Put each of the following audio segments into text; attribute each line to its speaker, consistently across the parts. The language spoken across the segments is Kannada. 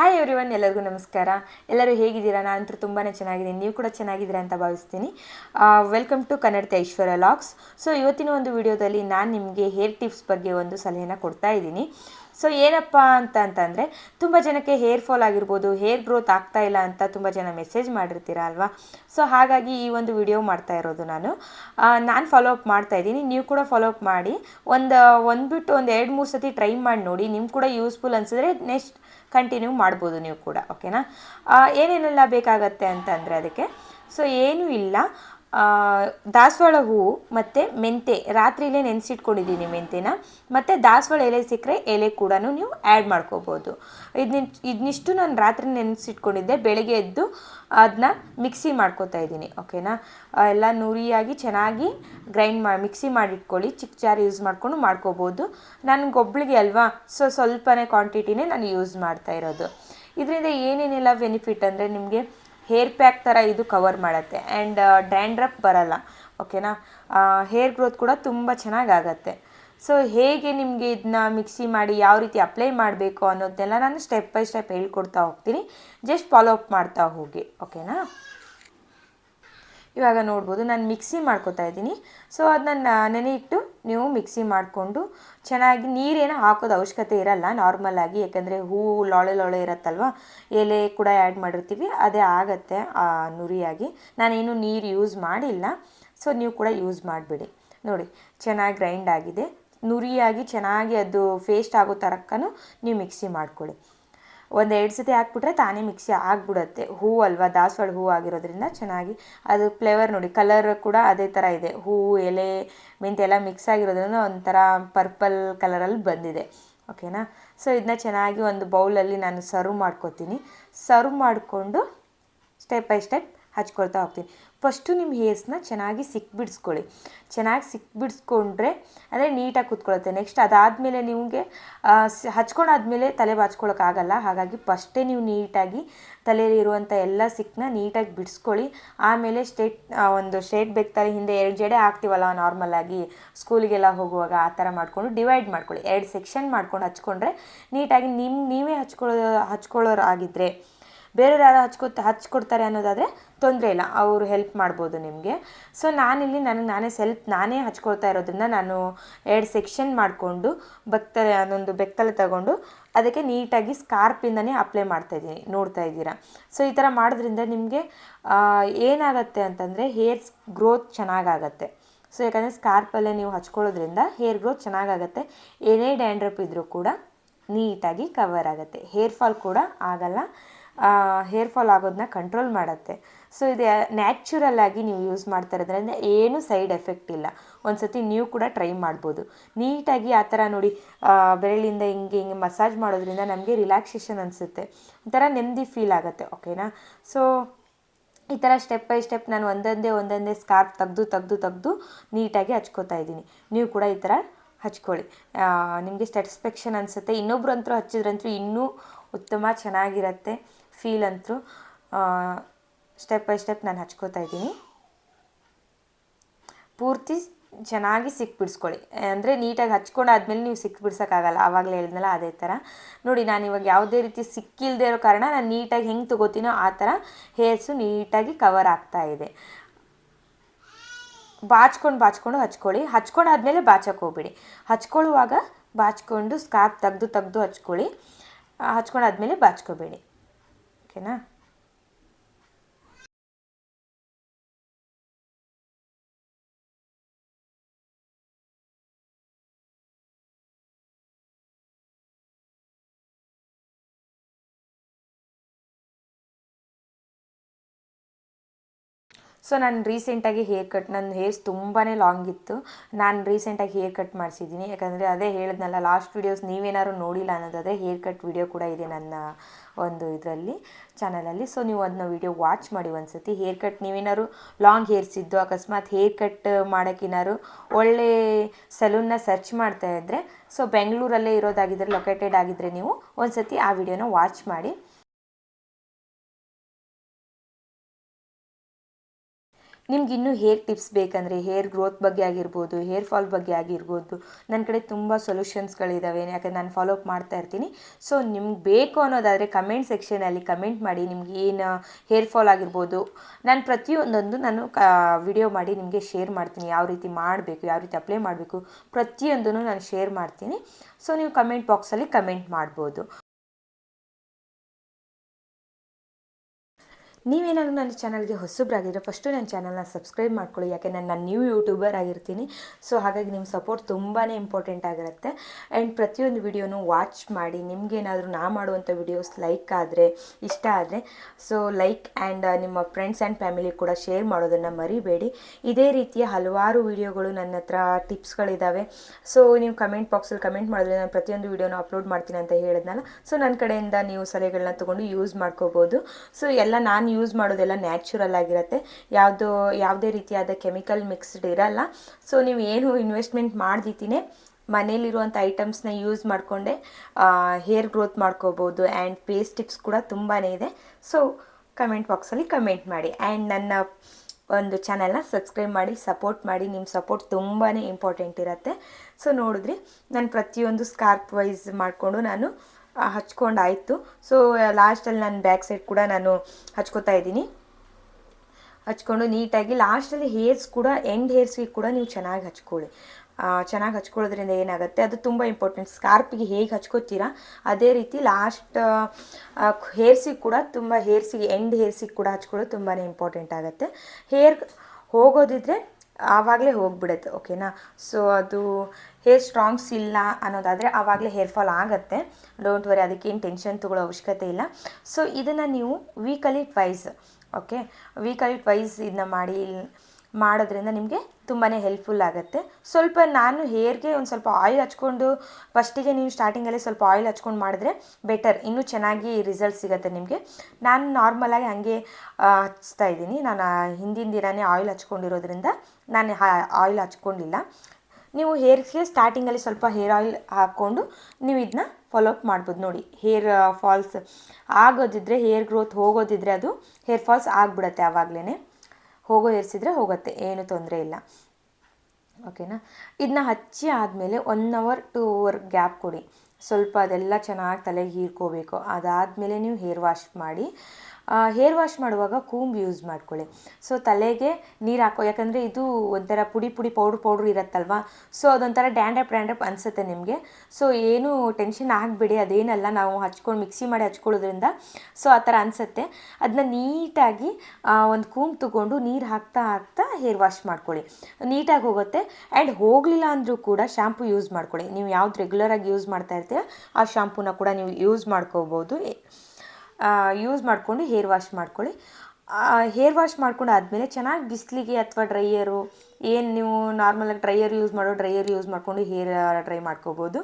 Speaker 1: ಹಾಯ್ ಎವ್ರಿವನ್ ಎಲ್ಲರಿಗೂ ನಮಸ್ಕಾರ. ಎಲ್ಲರೂ ಹೇಗಿದ್ದೀರಾ? ನಾನಂತೂ ತುಂಬಾ ಚೆನ್ನಾಗಿದ್ದೀನಿ. ನೀವು ಕೂಡ ಚೆನ್ನಾಗಿದ್ದೀರಾ ಅಂತ ಭಾವಿಸ್ತೀನಿ. Welcome to Kannada Aishwarya locks so ಇವತ್ತಿನ ಒಂದು ವಿಡಿಯೋದಲ್ಲಿ ನಾನು ನಿಮಗೆ ಹೇರ್ ಟಿಪ್ಸ್ ಬಗ್ಗೆ ಒಂದು ಸಲಹೆನ ಕೊಡ್ತಾ ಇದ್ದೀನಿ. ಸೊ ಏನಪ್ಪ ಅಂತ ಅಂತಂದರೆ, ತುಂಬ ಜನಕ್ಕೆ ಹೇರ್ ಫಾಲ್ ಆಗಿರ್ಬೋದು ಹೇರ್ ಗ್ರೋತ್ ಆಗ್ತಾ ಇಲ್ಲ ಅಂತ ತುಂಬ ಜನ ಮೆಸೇಜ್ ಮಾಡಿರ್ತೀರ ಅಲ್ವಾ? ಸೊ ಹಾಗಾಗಿ ಈ ಒಂದು ವಿಡಿಯೋ ಮಾಡ್ತಾ ಇರೋದು ನಾನು. ನಾನು ಫಾಲೋ ಅಪ್ ಮಾಡ್ತಾ ಇದ್ದೀನಿ. ನೀವು ಕೂಡ ಫಾಲೋ ಅಪ್ ಮಾಡಿ. ಒಂದು ಒಂದು ಬಿಟ್ಟು ಒಂದು ಎರಡು, ಮೂರು ಸತಿ ಟ್ರೈ ಮಾಡಿ ನೋಡಿ. ನಿಮ್ಗೆ ಕೂಡ ಯೂಸ್ಫುಲ್ ಅನಿಸಿದ್ರೆ ನೆಕ್ಸ್ಟ್ ಕಂಟಿನ್ಯೂ ಮಾಡ್ಬೋದು ನೀವು ಕೂಡ ಓಕೆನಾ ಏನೇನೆಲ್ಲ ಬೇಕಾಗತ್ತೆ ಅಂತಂದರೆ ಅದಕ್ಕೆ. ಸೊ ಏನೂ ಇಲ್ಲ. ದಾಸವಾಳ ಹೂವು ಮತ್ತು ಮೆಂತೆ, ರಾತ್ರಿಲೇ ನೆನೆಸಿಟ್ಕೊಂಡಿದ್ದೀನಿ ಮೆಂತೆನ. ಮತ್ತು ದಾಸವಾಳ ಎಲೆ ಸಿಕ್ಕರೆ ಎಲೆ ಕೂಡ ನೀವು ಆ್ಯಡ್ ಮಾಡ್ಕೋಬೋದು. ಇದನ್ನ ಇದನ್ನಿಷ್ಟು ನಾನು ರಾತ್ರಿ ನೆನೆಸಿಟ್ಕೊಂಡಿದ್ದೆ, ಬೆಳಗ್ಗೆ ಎದ್ದು ಅದನ್ನ ಮಿಕ್ಸಿ ಮಾಡ್ಕೋತಾ ಇದ್ದೀನಿ ಓಕೆನಾ ಎಲ್ಲ ನುರಿಯಾಗಿ ಚೆನ್ನಾಗಿ ಗ್ರೈಂಡ್ ಮಾಡಿ ಮಿಕ್ಸಿ ಮಾಡಿಟ್ಕೊಳ್ಳಿ ಚಿಕ್ಕ ಜಾರ್ ಯೂಸ್ ಮಾಡಿಕೊಂಡು ಮಾಡ್ಕೋಬೋದು. ಗೊಬ್ಬಳಿಗೆ ಅಲ್ವಾ, ಸೊ ಸ್ವಲ್ಪನೇ ಕ್ವಾಂಟಿಟಿನೇ ನಾನು ಯೂಸ್ ಮಾಡ್ತಾ ಇರೋದು. ಇದರಿಂದ ಏನೇನೆಲ್ಲ ಬೆನಿಫಿಟ್ ಅಂದರೆ ನಿಮಗೆ ಹೇರ್ ಪ್ಯಾಕ್ ಥರ ಇದು ಕವರ್ ಮಾಡುತ್ತೆ. ಆ್ಯಂಡ್ ಡ್ಯಾಂಡ್ರಪ್ ಬರಲ್ಲ. ಓಕೆನಾ ಹೇರ್ ಗ್ರೋತ್ ಕೂಡ ತುಂಬ ಚೆನ್ನಾಗಾಗತ್ತೆ. ಸೊ ಹೇಗೆ ನಿಮಗೆ ಇದನ್ನ ಮಿಕ್ಸಿ ಮಾಡಿ ಯಾವ ರೀತಿ ಅಪ್ಲೈ ಮಾಡಬೇಕು ಅನ್ನೋದನ್ನೆಲ್ಲ ನಾನು ಸ್ಟೆಪ್ ಬೈ ಸ್ಟೆಪ್ ಹೇಳ್ಕೊಡ್ತಾ ಹೋಗ್ತೀನಿ. ಜಸ್ಟ್ ಫಾಲೋ ಅಪ್ ಮಾಡ್ತಾ ಹೋಗಿ. ಓಕೆನಾ ಇವಾಗ ನೋಡ್ಬೋದು, ನಾನು ಮಿಕ್ಸಿ ಮಾಡ್ಕೊತಾ ಇದ್ದೀನಿ. ಸೊ ಅದನ್ನ ನೆನೆಯಿಟ್ಟು ನೀವು ಮಿಕ್ಸಿ ಮಾಡಿಕೊಂಡು ಚೆನ್ನಾಗಿ ನೀರೇನು ಹಾಕೋದು ಅವಶ್ಯಕತೆ ಇರಲ್ಲ ನಾರ್ಮಲಾಗಿ ಯಾಕಂದರೆ ಹೂವು ಲೊಳೆ ಲೊಳೆ ಇರುತ್ತಲ್ವ, ಎಲೆ ಕೂಡ ಆ್ಯಡ್ ಮಾಡಿರ್ತೀವಿ, ಅದೇ ಆಗತ್ತೆ ನುರಿಯಾಗಿ. ನಾನೇನು ನೀರು ಯೂಸ್ ಮಾಡಿಲ್ಲ ಸೊ ನೀವು ಕೂಡ ಯೂಸ್ ಮಾಡಿಬಿಡಿ. ನೋಡಿ, ಚೆನ್ನಾಗಿ ಗ್ರೈಂಡ್ ಆಗಿದೆ. ನುರಿಯಾಗಿ ಚೆನ್ನಾಗಿ ಅದು ಫೇಸ್ಟ್ ಆಗೋ ತರಕ್ಕೂ ನೀವು ಮಿಕ್ಸಿ ಮಾಡ್ಕೊಳ್ಳಿ. ಒಂದು ಎರಡು ಸತಿ ಹಾಕ್ಬಿಟ್ರೆ ತಾನೇ ಮಿಕ್ಸಿ ಆಗಿಬಿಡತ್ತೆ. ಹೂ ಅಲ್ವಾ? ದಾಸವಾಳ ಹೂವು ಆಗಿರೋದ್ರಿಂದ ಚೆನ್ನಾಗಿ. ಅದು ಫ್ಲೇವರ್ ನೋಡಿ, ಕಲರ್ ಕೂಡ ಅದೇ ಥರ ಇದೆ. ಹೂವು ಎಲೆ, ಮೆಂತೆ ಎಲ್ಲ ಮಿಕ್ಸ್ ಆಗಿರೋದ್ರಿಂದ ಒಂಥರ ಪರ್ಪಲ್ ಕಲರಲ್ಲಿ ಬಂದಿದೆ. ಓಕೆನಾ? ಸೊ ಇದನ್ನ ಚೆನ್ನಾಗಿ ಒಂದು ಬೌಲಲ್ಲಿ ನಾನು ಸರ್ವ್ ಮಾಡ್ಕೊತೀನಿ. ಸರ್ವ್ ಮಾಡಿಕೊಂಡು ಸ್ಟೆಪ್ ಬೈ ಸ್ಟೆಪ್ ಹಚ್ಕೊಳ್ತಾ ಹೋಗ್ತೀನಿ. ಫಸ್ಟು ನಿಮ್ಮ ಹೇರ್ಸ್ನ ಚೆನ್ನಾಗಿ ಸಿಕ್ಬಿಡಿಸ್ಕೊಳ್ಳಿ. ಚೆನ್ನಾಗಿ ಸಿಕ್ಬಿಡಿಸ್ಕೊಂಡ್ರೆ ಅಂದರೆ ನೀಟಾಗಿ ಕೂತ್ಕೊಳ್ಳುತ್ತೆ. ನೆಕ್ಸ್ಟ್ ಅದಾದಮೇಲೆ ನಿಮಗೆ ಹಚ್ಕೊಂಡಾದ್ಮೇಲೆ ತಲೆ ಬಾಚ್ಕೊಳ್ಳೋಕ್ಕಾಗಲ್ಲ ಹಾಗಾಗಿ ಫಸ್ಟೇ ನೀವು ನೀಟಾಗಿ ತಲೆಯಲ್ಲಿರುವಂಥ ಎಲ್ಲ ಸಿಕ್ಕನ್ನ ನೀಟಾಗಿ ಬಿಡಿಸ್ಕೊಳ್ಳಿ. ಆಮೇಲೆ ಸ್ಟೇಟ್ ಒಂದು ಸ್ಟೇಟ್ ಬೇಕಾದ್ರೆ ಹಿಂದೆ ಎರಡು ಜಡೆ ಹಾಕ್ತೀವಲ್ಲ ನಾರ್ಮಲಾಗಿ ಸ್ಕೂಲಿಗೆಲ್ಲ ಹೋಗುವಾಗ ಆ ಥರ ಮಾಡಿಕೊಂಡು ಡಿವೈಡ್ ಮಾಡ್ಕೊಳ್ಳಿ. ಎರಡು ಸೆಕ್ಷನ್ ಮಾಡ್ಕೊಂಡು ಹಚ್ಕೊಂಡ್ರೆ ನೀಟಾಗಿ ನಿಮ್ಮ ನೀವೇ ಹಚ್ಕೊಳ್ಳೋ ಹಚ್ಕೊಳ್ಳೋರು ಆಗಿದ್ದರೆ ಬೇರೆಯವ್ರು ಯಾರು ಹಚ್ಕೊತ, ಹಚ್ಕೊಡ್ತಾರೆ ಅನ್ನೋದಾದರೆ ತೊಂದರೆ ಇಲ್ಲ, ಅವರು ಹೆಲ್ಪ್ ಮಾಡ್ಬೋದು ನಿಮಗೆ. ಸೊ ನಾನಿಲ್ಲಿ ನನಗೆ ನಾನೇ ಸೆಲ್ಫ್ ನಾನೇ ಹಚ್ಕೊಳ್ತಾ ಇರೋದ್ರಿಂದ ನಾನು ಎರಡು ಸೆಕ್ಷನ್ ಮಾಡಿಕೊಂಡು ಬೆಕ್ತಲೆ ಅದೊಂದು ಬೆತ್ತಲೆ ತಗೊಂಡು ಅದಕ್ಕೆ ನೀಟಾಗಿ ಸ್ಕಾರ್ಪಿಂದನೇ ಅಪ್ಲೈ ಮಾಡ್ತಾ ಇದ್ದೀನಿ, ನೋಡ್ತಾ ಇದ್ದೀರಾ? ಸೊ ಈ ಥರ ಮಾಡೋದ್ರಿಂದ ನಿಮಗೆ ಏನಾಗುತ್ತೆ ಅಂತಂದರೆ ಹೇರ್ಸ್ ಗ್ರೋತ್ ಚೆನ್ನಾಗಾಗತ್ತೆ. ಸೊ ಯಾಕಂದರೆ ಸ್ಕಾರ್ಪಲ್ಲೇ ನೀವು ಹಚ್ಕೊಳ್ಳೋದ್ರಿಂದ ಹೇರ್ ಗ್ರೋತ್ ಚೆನ್ನಾಗಾಗತ್ತೆ. ಏನೇ ಡ್ಯಾಂಡ್ರಪ್ ಇದ್ದರೂ ಕೂಡ ನೀಟಾಗಿ ಕವರ್ ಆಗುತ್ತೆ. ಹೇರ್ ಫಾಲ್ ಕೂಡ ಆಗಲ್ಲ. ಹೇರ್ ಫಾಲ್ ಆಗೋದನ್ನ ಕಂಟ್ರೋಲ್ ಮಾಡುತ್ತೆ. ಸೊ ಇದು ನ್ಯಾಚುರಲ್ ಆಗಿ ನೀವು ಯೂಸ್ ಮಾಡ್ತಾ ಇರೋದ್ರಿಂದ ಏನೂ ಸೈಡ್ ಎಫೆಕ್ಟ್ ಇಲ್ಲ. ಒಂದು ಸತಿ ನೀವು ಕೂಡ ಟ್ರೈ ಮಾಡ್ಬೋದು. ನೀಟಾಗಿ ಆ ಥರ ನೋಡಿ ಬೆರಳಿಂದ ಹಿಂಗೆ ಹಿಂಗೆ ಮಸಾಜ್ ಮಾಡೋದ್ರಿಂದ ನಮಗೆ ರಿಲ್ಯಾಕ್ಸೇಷನ್ ಅನಿಸುತ್ತೆ. ಒಂಥರ ನೆಮ್ಮದಿ ಫೀಲ್ ಆಗುತ್ತೆ ಓಕೆನಾ ಸೊ ಈ ಥರ ಸ್ಟೆಪ್ ಬೈ ಸ್ಟೆಪ್ ನಾನು ಒಂದೊಂದೇ ಒಂದೊಂದೇ ಸ್ಕಾರ್ಪ್ ತೆಗ್ದು ತೆಗ್ದು ತೆಗ್ದು ನೀಟಾಗಿ ಹಚ್ಕೋತಾ ಇದ್ದೀನಿ. ನೀವು ಕೂಡ ಈ ಥರ ಹಚ್ಕೊಳ್ಳಿ. ನಿಮಗೆ ಸ್ಯಾಟಿಸ್ಫ್ಯಾಕ್ಷನ್ ಅನಿಸುತ್ತೆ. ಇನ್ನೊಬ್ರು ಅಂತೂ ಹಚ್ಚಿದ್ರಂತೂ ಇನ್ನೂ ಉತ್ತಮ, ಚೆನ್ನಾಗಿರತ್ತೆ ಫೀಲ್ ಅಂತೂ. ಸ್ಟೆಪ್ ಬೈ ಸ್ಟೆಪ್ ನಾನು ಹಚ್ಕೋತಾ ಇದ್ದೀನಿ. ಪೂರ್ತಿ ಚೆನ್ನಾಗಿ ಸಿಕ್ಬಿಡಿಸ್ಕೊಳ್ಳಿ. ಅಂದರೆ ನೀಟಾಗಿ ಹಚ್ಕೊಂಡಾದ್ಮೇಲೆ ನೀವು ಸಿಕ್ಕಿ ಬಿಡ್ಸೋಕ್ಕಾಗಲ್ಲ ಆವಾಗಲೇ ಹೇಳಿದ್ನಲ್ಲ ಅದೇ ಥರ. ನೋಡಿ, ನಾನು ಇವಾಗ ಯಾವುದೇ ರೀತಿ ಸಿಕ್ಕಿಲ್ಲದೆ ಇರೋ ಕಾರಣ ನಾನು ನೀಟಾಗಿ ಹೆಂಗೆ ತಗೋತೀನೋ ಆ ಥರ ಹೇರ್ಸು ನೀಟಾಗಿ ಕವರ್ ಆಗ್ತಾ ಇದೆ. ಬಾಚ್ಕೊಂಡು ಬಾಚ್ಕೊಂಡು ಹಚ್ಕೊಳ್ಳಿ. ಹಚ್ಕೊಂಡಾದ್ಮೇಲೆ ಬಾಚಕ್ಕೆ ಹೋಗ್ಬಿಡಿ. ಹಚ್ಕೊಳ್ಳುವಾಗ ಬಾಚ್ಕೊಂಡು ಸ್ಕಾರ್ಪ್ ತೆಗ್ದು ತೆಗ್ದು ಹಚ್ಕೊಳ್ಳಿ. ಹಚ್ಕೊಂಡು ಹಚ್ಕೊಂಡಾದ್ಮೇಲೆ ಬಾಚ್ಕೋಬೇಡಿ. ಓಕೆನಾ? ಸೊ ನಾನು ರೀಸೆಂಟಾಗಿ ಹೇರ್ ಕಟ್ ನನ್ನ ಹೇರ್ಸ್ ತುಂಬಾ ಲಾಂಗ್ ಇತ್ತು. ನಾನು ರೀಸೆಂಟಾಗಿ ಹೇರ್ ಕಟ್ ಮಾಡಿಸಿದ್ದೀನಿ. ಯಾಕಂದರೆ ಅದೇ ಹೇಳಿದ್ನಲ್ಲ ಲಾಸ್ಟ್ ವೀಡಿಯೋಸ್ ನೀವೇನಾದ್ರು ನೋಡಿಲ್ಲ ಅನ್ನೋದಾದರೆ ಹೇರ್ ಕಟ್ ವಿಡಿಯೋ ಕೂಡ ಇದೆ ನನ್ನ ಒಂದು ಇದರಲ್ಲಿ ಚಾನಲಲ್ಲಿ ಸೊ ನೀವು ಅದನ್ನ ವೀಡಿಯೋ ವಾಚ್ ಮಾಡಿ ಒಂದ್ಸತಿ. ಹೇರ್ ಕಟ್ ನೀವೇನಾದ್ರು ಲಾಂಗ್ ಹೇರ್ಸ್ ಇದ್ದು, ಅಕಸ್ಮಾತ್ ಹೇರ್ ಕಟ್ ಮಾಡೋಕ್ಕೇನಾದ್ರು ಒಳ್ಳೆ ಸಲೂನ್ನ ಸರ್ಚ್ ಮಾಡ್ತಾ ಇದ್ದರೆ ಸೊ ಬೆಂಗಳೂರಲ್ಲೇ ಇರೋದಾಗಿದ್ದರೆ ಲೊಕೇಟೆಡ್ ಆಗಿದ್ದರೆ ನೀವು ಒಂದ್ಸತಿ ಆ ವಿಡಿಯೋನ ವಾಚ್ ಮಾಡಿ. ನಿಮ್ಗೆ ಇನ್ನೂ ಹೇರ್ ಟಿಪ್ಸ್ ಬೇಕಂದರೆ ಹೇರ್ ಗ್ರೋತ್ ಬಗ್ಗೆ ಆಗಿರ್ಬೋದು ಹೇರ್ ಫಾಲ್ ಬಗ್ಗೆ ಆಗಿರ್ಬೋದು ನನ್ನ ಕಡೆ ತುಂಬ ಸೊಲ್ಯೂಷನ್ಸ್ಗಳಿದ್ದಾವೆ ಯಾಕಂದ್ರೆ ನಾನು ಫಾಲೋ ಅಪ್ ಮಾಡ್ತಾ ಇರ್ತೀನಿ. ಸೊ ನಿಮ್ಗೆ ಬೇಕು ಅನ್ನೋದಾದರೆ ಕಮೆಂಟ್ ಸೆಕ್ಷನಲ್ಲಿ ಕಮೆಂಟ್ ಮಾಡಿ ನಿಮ್ಗೆ ಏನು ಹೇರ್ ಫಾಲ್ ಆಗಿರ್ಬೋದು. ನಾನು ಪ್ರತಿಯೊಂದೊಂದು ನಾನು ಕ ವಿಡಿಯೋ ಮಾಡಿ ನಿಮಗೆ ಶೇರ್ ಮಾಡ್ತೀನಿ. ಯಾವ ರೀತಿ ಮಾಡಬೇಕು, ಯಾವ ರೀತಿ ಅಪ್ಲೈ ಮಾಡಬೇಕು, ಪ್ರತಿಯೊಂದನ್ನು ನಾನು ಶೇರ್ ಮಾಡ್ತೀನಿ. ಸೊ ನೀವು ಕಮೆಂಟ್ ಬಾಕ್ಸಲ್ಲಿ ಕಮೆಂಟ್ ಮಾಡ್ಬೋದು. ನೀವೇನಾದರೂ ನನ್ನ ಚಾನಲ್ಗೆ ಹೊಸಬ್ರಾಗಿದ್ದರೆ ಫಸ್ಟು ನನ್ನ ಚಾನಲ್ನ ಸಬ್ಸ್ಕ್ರೈಬ್ ಮಾಡ್ಕೊಳ್ಳಿ. ಯಾಕೆ, ನಾನು ನಾನು ನ್ಯೂ ಯೂಟ್ಯೂಬರ್ ಆಗಿರ್ತೀನಿ. ಸೊ ಹಾಗಾಗಿ ನಿಮ್ಮ ಸಪೋರ್ಟ್ ತುಂಬಾ ಇಂಪಾರ್ಟೆಂಟ್ ಆಗಿರುತ್ತೆ. ಆ್ಯಂಡ್ ಪ್ರತಿಯೊಂದು ವಿಡಿಯೋನು ವಾಚ್ ಮಾಡಿ, ನಿಮಗೇನಾದರೂ ನಾ ಮಾಡುವಂಥ ವಿಡಿಯೋಸ್ ಲೈಕ್ ಆದರೆ, ಇಷ್ಟ ಆದರೆ ಸೊ ಲೈಕ್ ಆ್ಯಂಡ್ ನಿಮ್ಮ ಫ್ರೆಂಡ್ಸ್ ಆ್ಯಂಡ್ ಫ್ಯಾಮಿಲಿ ಕೂಡ ಶೇರ್ ಮಾಡೋದನ್ನು ಮರಿಬೇಡಿ. ಇದೇ ರೀತಿಯ ಹಲವಾರು ವಿಡಿಯೋಗಳು ನನ್ನ ಹತ್ರ ಟಿಪ್ಸ್ಗಳಿದ್ದಾವೆ ಸೊ ನೀವು ಕಮೆಂಟ್ ಬಾಕ್ಸಲ್ಲಿ ಕಮೆಂಟ್ ಮಾಡಿದ್ರೆ ನಾನು ಪ್ರತಿಯೊಂದು ವಿಡಿಯೋನ ಅಪ್ಲೋಡ್ ಮಾಡ್ತೀನಿ ಅಂತ ಹೇಳಿದ್ನಲ್ಲ. ಸೊ ನನ್ನ ಕಡೆಯಿಂದ ನೀವು ಸಲಹೆಗಳನ್ನ ತೊಗೊಂಡು ಯೂಸ್ ಮಾಡ್ಕೋಬೋದು. ಸೊ ಎಲ್ಲ ನಾನು ಯೂಸ್ ಮಾಡೋದೆಲ್ಲ ನ್ಯಾಚುರಲ್ ಆಗಿರುತ್ತೆ. ಯಾವುದು, ಯಾವುದೇ ರೀತಿಯಾದ ಕೆಮಿಕಲ್ ಮಿಕ್ಸ್ಡ್ ಇರಲ್ಲ. ಸೊ ನೀವು ಏನು ಇನ್ವೆಸ್ಟ್ಮೆಂಟ್ ಮಾಡ್ದಿತ್ತೀನಿ ಮನೇಲಿರುವಂಥ ಐಟಮ್ಸ್ನ ಯೂಸ್ ಮಾಡಿಕೊಂಡೆ ಹೇರ್ ಗ್ರೋತ್ ಮಾಡ್ಕೋಬೋದು ಆ್ಯಂಡ್ ಫೇಸ್ ಟಿಪ್ಸ್ ಕೂಡ ತುಂಬಾ ಇದೆ. ಸೊ ಕಮೆಂಟ್ ಬಾಕ್ಸಲ್ಲಿ ಕಮೆಂಟ್ ಮಾಡಿ. ಆ್ಯಂಡ್ ನನ್ನ ಒಂದು ಚಾನಲ್ನ ಸಬ್ಸ್ಕ್ರೈಬ್ ಮಾಡಿ ಸಪೋರ್ಟ್ ಮಾಡಿ ನಿಮ್ಮ ಸಪೋರ್ಟ್ ತುಂಬಾ ಇಂಪಾರ್ಟೆಂಟ್ ಇರುತ್ತೆ. ಸೊ ನೋಡಿದ್ರಿ, ನಾನು ಪ್ರತಿಯೊಂದು ಸ್ಕಾರ್ಪ್ ವೈಸ್ ಮಾಡಿಕೊಂಡು ನಾನು ಹಚ್ಕೊಂಡಾಯಿತು. ಸೊ ಲಾಸ್ಟಲ್ಲಿ ನಾನು ಬ್ಯಾಕ್ ಸೈಡ್ ಕೂಡ ನಾನು ಹಚ್ಕೋತಾ ಇದ್ದೀನಿ. ಹಚ್ಕೊಂಡು ನೀಟಾಗಿ ಲಾಸ್ಟಲ್ಲಿ ಹೇರ್ಸ್ ಕೂಡ ಎಂಡ್ ಹೇರ್ಸ್ಗೆ ಕೂಡ ನೀವು ಚೆನ್ನಾಗಿ ಹಚ್ಕೊಳ್ಳಿ. ಚೆನ್ನಾಗಿ ಹಚ್ಕೊಳ್ಳೋದ್ರಿಂದ ಏನಾಗುತ್ತೆ? ಅದು ತುಂಬ ಇಂಪಾರ್ಟೆಂಟ್ ಸ್ಕಾರ್ಪಿಗೆ ಹೇಗೆ ಹಚ್ಕೋತೀರಾ? ಅದೇ ರೀತಿ ಲಾಸ್ಟ್ ಹೇರ್ಸಿಗೆ ಕೂಡ ತುಂಬ ಹೇರ್ಸಿಗೆ ಎಂಡ್ ಹೇರ್ಸಿಗೆ ಕೂಡ ಹಚ್ಕೊಳ್ಳೋದು ತುಂಬಾ ಇಂಪಾರ್ಟೆಂಟ್ ಆಗುತ್ತೆ. ಹೇರ್ ಹೋಗೋದಿದ್ರೆ ಆವಾಗಲೇ ಹೋಗ್ಬಿಡುತ್ತೆ ಓಕೆನಾ ಸೊ ಅದು ಹೇರ್ ಸ್ಟ್ರಾಂಗ್ಸ್ ಇಲ್ಲ ಅನ್ನೋದಾದರೆ ಆವಾಗಲೇ ಹೇರ್ ಫಾಲ್ ಆಗುತ್ತೆ. ಡೋಂಟ್ ವರಿ ಅದಕ್ಕೇನು ಟೆನ್ಷನ್ ತೊಗೊಳ್ಳೋ ಅವಶ್ಯಕತೆ ಇಲ್ಲ. ಸೊ ಇದನ್ನು ನೀವು weekly twice okay weekly twice ಇದನ್ನ ಮಾಡಿ ಮಾಡೋದ್ರಿಂದ ನಿಮಗೆ ತುಂಬಾ ಹೆಲ್ಪ್ಫುಲ್ ಆಗುತ್ತೆ. ಸ್ವಲ್ಪ ನಾನು ಹೇರ್ಗೆ ಒಂದು ಸ್ವಲ್ಪ ಆಯಿಲ್ ಹಚ್ಕೊಂಡು ಫಸ್ಟಿಗೆ ನೀವು ಸ್ಟಾರ್ಟಿಂಗಲ್ಲಿ ಸ್ವಲ್ಪ ಆಯಿಲ್ ಹಚ್ಕೊಂಡು ಮಾಡಿದ್ರೆ ಬೆಟರ್ ಇನ್ನೂ ಚೆನ್ನಾಗಿ ರಿಸಲ್ಟ್ ಸಿಗುತ್ತೆ ನಿಮಗೆ. ನಾನು ನಾರ್ಮಲಾಗಿ ಹಾಗೆ ಹಚ್ತಾ ಇದ್ದೀನಿ. ನಾನು ಹಿಂದಿನ ದಿನವೇ ಆಯಿಲ್ ಹಚ್ಕೊಂಡಿರೋದ್ರಿಂದ ನಾನು ಆಯಿಲ್ ಹಚ್ಕೊಂಡಿಲ್ಲ. ನೀವು ಹೇರ್ಗೆ ಸ್ಟಾರ್ಟಿಂಗಲ್ಲಿ ಸ್ವಲ್ಪ ಹೇರ್ ಆಯಿಲ್ ಹಾಕ್ಕೊಂಡು ನೀವು ಇದನ್ನ ಫಾಲೋ ಅಪ್ ಮಾಡ್ಬೋದು ನೋಡಿ. ಹೇರ್ ಫಾಲ್ಸ್ ಆಗೋದಿದ್ರೆ ಹೇರ್ ಗ್ರೋತ್ ಹೋಗೋದಿದ್ರೆ ಅದು ಹೇರ್ ಫಾಲ್ಸ್ ಆಗಿಬಿಡತ್ತೆ ಆವಾಗಲೇ ಹೋಗೋ ಏರಿಸಿದ್ರೆ ಹೋಗುತ್ತೆ, ಏನು ತೊಂದರೆ ಇಲ್ಲ. ಓಕೆನಾ? ಇದನ್ನ ಹಚ್ಚಿ ಆದಮೇಲೆ one hour two hour gap ಕೊಡಿ. ಸ್ವಲ್ಪ ಅದೆಲ್ಲ ಚೆನ್ನಾಗಿ ತಲೆಗೆ ಹೀರ್ಕೋಬೇಕು. ಅದಾದಮೇಲೆ ನೀವು ಹೇರ್ ವಾಶ್ ಮಾಡಿ ಹೇರ್ ವಾಶ್ ಮಾಡುವಾಗ ಕೂಂಬ್ ಯೂಸ್ ಮಾಡ್ಕೊಳ್ಳಿ. ಸೊ ತಲೆಗೆ ನೀರು ಹಾಕೋ, ಯಾಕಂದರೆ ಇದು ಒಂಥರ ಪುಡಿ ಪುಡಿ ಪೌಡ್ರ್ ಪೌಡ್ರ್ ಇರುತ್ತಲ್ವ? ಸೊ ಅದೊಂಥರ ಡ್ಯಾಂಡ್ರಪ್ ಡ್ಯಾಂಡ್ರಪ್ ಅನಿಸುತ್ತೆ ನಿಮಗೆ. ಸೊ ಏನು ಟೆನ್ಷನ್ ಆಗಬೇಡಿ, ಅದೇನಲ್ಲ ನಾವು ಹಚ್ಕೊಂಡು ಮಿಕ್ಸಿ ಮಾಡಿ ಹಚ್ಕೊಳ್ಳೋದ್ರಿಂದ. ಸೊ ಆ ಥರ ಅನಿಸುತ್ತೆ. ಅದನ್ನ ನೀಟಾಗಿ ಒಂದು ಕೂಂಬ್ ತೊಗೊಂಡು ನೀರು ಹಾಕ್ತಾ ಹಾಕ್ತಾ ಹೇರ್ ವಾಶ್ ಮಾಡ್ಕೊಳ್ಳಿ. ನೀಟಾಗಿ ಹೋಗುತ್ತೆ. ಆ್ಯಂಡ್ ಹೋಗಲಿಲ್ಲ ಅಂದರೂ ಕೂಡ ಶ್ಯಾಂಪು ಯೂಸ್ ಮಾಡ್ಕೊಳ್ಳಿ. ನೀವು ಯಾವ್ದು ರೆಗ್ಯುಲರಾಗಿ ಯೂಸ್ ಮಾಡ್ತಾ ಇರ್ತೀರ, ಆ ಶ್ಯಾಂಪೂನ ಕೂಡ ನೀವು ಯೂಸ್ ಮಾಡ್ಕೋಬೋದು. ಯೂಸ್ ಮಾಡಿಕೊಂಡು ಹೇರ್ ವಾಶ್ ಮಾಡ್ಕೊಳ್ಳಿ. ಹೇರ್ ವಾಶ್ ಮಾಡ್ಕೊಂಡು ಆದಮೇಲೆ ಚೆನ್ನಾಗಿ ಬಿಸಿಲಿಗೆ ಅಥವಾ ಡ್ರೈಯರು ಏನು ನೀವು ನಾರ್ಮಲಾಗಿ ಡ್ರೈಯರ್ ಯೂಸ್ ಮಾಡೋ ಡ್ರೈಯರ್ ಯೂಸ್ ಮಾಡಿಕೊಂಡು ಹೇರ್ ಡ್ರೈ ಮಾಡ್ಕೋಬೋದು.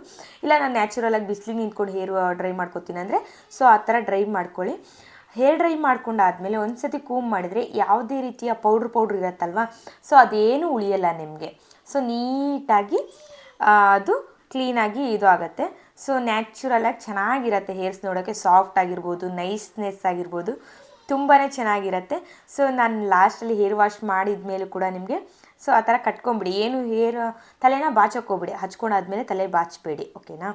Speaker 1: ಇಲ್ಲ ನಾನು ನ್ಯಾಚುರಲಾಗಿ ಬಿಸಿಲಿಗೆ ನಿಂತ್ಕೊಂಡು ಹೇರ್ ಡ್ರೈ ಮಾಡ್ಕೋತೀನಿ ಅಂದರೆ ಸೊ ಆ ಥರ ಡ್ರೈ ಮಾಡ್ಕೊಳ್ಳಿ. ಹೇರ್ ಡ್ರೈ ಮಾಡ್ಕೊಂಡಾದಮೇಲೆ ಒಂದು ಸತಿ ಕೂಮ್ ಮಾಡಿದರೆ ಯಾವುದೇ ರೀತಿಯ ಪೌಡ್ರ್ ಪೌಡ್ರ್ ಇರುತ್ತಲ್ವ? ಸೊ ಅದೇನು ಉಳಿಯಲ್ಲ ನಿಮಗೆ. ಸೊ ನೀಟಾಗಿ ಅದು ಕ್ಲೀನಾಗಿ ಇದು ಆಗುತ್ತೆ. ಸೊ ನ್ಯಾಚುರಲಾಗಿ ಚೆನ್ನಾಗಿರುತ್ತೆ ಹೇರ್ಸ್ ನೋಡೋಕ್ಕೆ ಸಾಫ್ಟ್ ಆಗಿರ್ಬೋದು ನೈಸ್ನೆಸ್ ಆಗಿರ್ಬೋದು ತುಂಬಾ ಚೆನ್ನಾಗಿರತ್ತೆ. ಸೊ ನಾನು ಲಾಸ್ಟಲ್ಲಿ ಹೇರ್ ವಾಶ್ ಮಾಡಿದ ಮೇಲೂ ಕೂಡ ನಿಮಗೆ ಸೊ ಆ ಥರ ಕಟ್ಕೊಂಬಿಡಿ. ಏನು ಹೇರ್ ತಲೆನ ಬಾಚೋಕ್ಕೋಗ್ಬಿಡಿ. ಹಚ್ಕೊಂಡಾದ್ಮೇಲೆ ತಲೆ ಬಾಚಬೇಡಿ ಓಕೆನಾ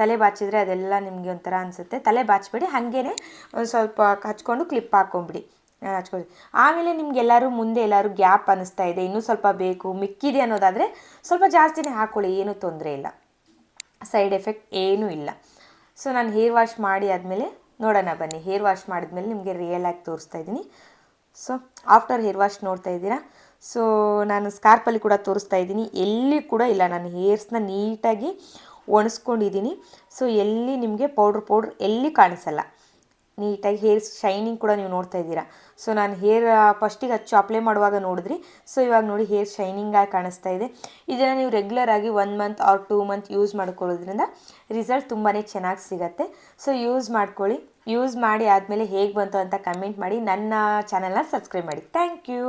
Speaker 1: ತಲೆ ಬಾಚಿದ್ರೆ ಅದೆಲ್ಲ ನಿಮಗೆ ಒಂಥರ ಅನಿಸುತ್ತೆ. ತಲೆ ಬಾಚಬೇಡಿ ಹಾಗೇ ಒಂದು ಸ್ವಲ್ಪ ಹಚ್ಕೊಂಡು ಕ್ಲಿಪ್ ಹಾಕ್ಕೊಂಬಿಡಿ. ಹಚ್ಕೊಳ್ಳಿ ಆಮೇಲೆ ನಿಮ್ಗೆಲ್ಲರೂ ಮುಂದೆ ಎಲ್ಲರೂ ಗ್ಯಾಪ್ ಅನ್ನಿಸ್ತಾ ಇದೆ. ಇನ್ನೂ ಸ್ವಲ್ಪ ಬೇಕು, ಮಿಕ್ಕಿದೆ ಅನ್ನೋದಾದರೆ ಸ್ವಲ್ಪ ಜಾಸ್ತಿನೇ ಹಾಕ್ಕೊಳ್ಳಿ ಏನೂ ತೊಂದರೆ ಇಲ್ಲ. ಸೈಡ್ ಎಫೆಕ್ಟ್ ಏನೂ ಇಲ್ಲ. ಸೊ ನಾನು ಹೇರ್ ವಾಶ್ ಮಾಡಿ ಆದಮೇಲೆ ನೋಡೋಣ ಬನ್ನಿ. ಹೇರ್ ವಾಶ್ ಮಾಡಿದ್ಮೇಲೆ ನಿಮಗೆ ರಿಯಲ್ ಆಗಿ ತೋರಿಸ್ತಾ ಇದ್ದೀನಿ. ಸೊ ಆಫ್ಟರ್ ಹೇರ್ ವಾಶ್ ನೋಡ್ತಾ ಇದ್ದೀರಾ? ಸೊ ನಾನು ಸ್ಕಾರ್ಪಲ್ಲಿ ಕೂಡ ತೋರಿಸ್ತಾ ಇದ್ದೀನಿ. ಎಲ್ಲಿ ಕೂಡ ಇಲ್ಲ. ನಾನು ಹೇರ್ಸ್ನ ನೀಟಾಗಿ ಒಣಸ್ಕೊಂಡಿದ್ದೀನಿ. ಸೊ ಎಲ್ಲಿ ನಿಮಗೆ ಪೌಡ್ರ್ ಪೌಡ್ರ್ ಎಲ್ಲಿ ಕಾಣಿಸಲ್ಲ. ನೀಟಾಗಿ ಹೇರ್ ಶೈನಿಂಗ್ ಕೂಡ ನೀವು ನೋಡ್ತಾ ಇದ್ದೀರಾ. ಸೊ ನಾನು ಹೇರ್ ಫಸ್ಟಿಗೆ ಹಚ್ಚು ಅಪ್ಲೈ ಮಾಡುವಾಗ ನೋಡಿದ್ರಿ. ಸೊ ಇವಾಗ ನೋಡಿ ಹೇರ್ ಶೈನಿಂಗಾಗಿ ಕಾಣಿಸ್ತಾ ಇದೆ. ಇದನ್ನು ನೀವು ರೆಗ್ಯುಲರ್ ಆಗಿ one month or two month use ಮಾಡ್ಕೊಳ್ಳೋದ್ರಿಂದ ರಿಸಲ್ಟ್ ತುಂಬಾ ಚೆನ್ನಾಗಿ ಸಿಗತ್ತೆ. ಸೊ ಯೂಸ್ ಮಾಡ್ಕೊಳ್ಳಿ. ಯೂಸ್ ಮಾಡಿ ಆದಮೇಲೆ ಹೇಗೆ ಬಂತು ಅಂತ ಕಮೆಂಟ್ ಮಾಡಿ. ನನ್ನ ಚಾನಲ್ನ ಸಬ್ಸ್ಕ್ರೈಬ್ ಮಾಡಿ. Thank you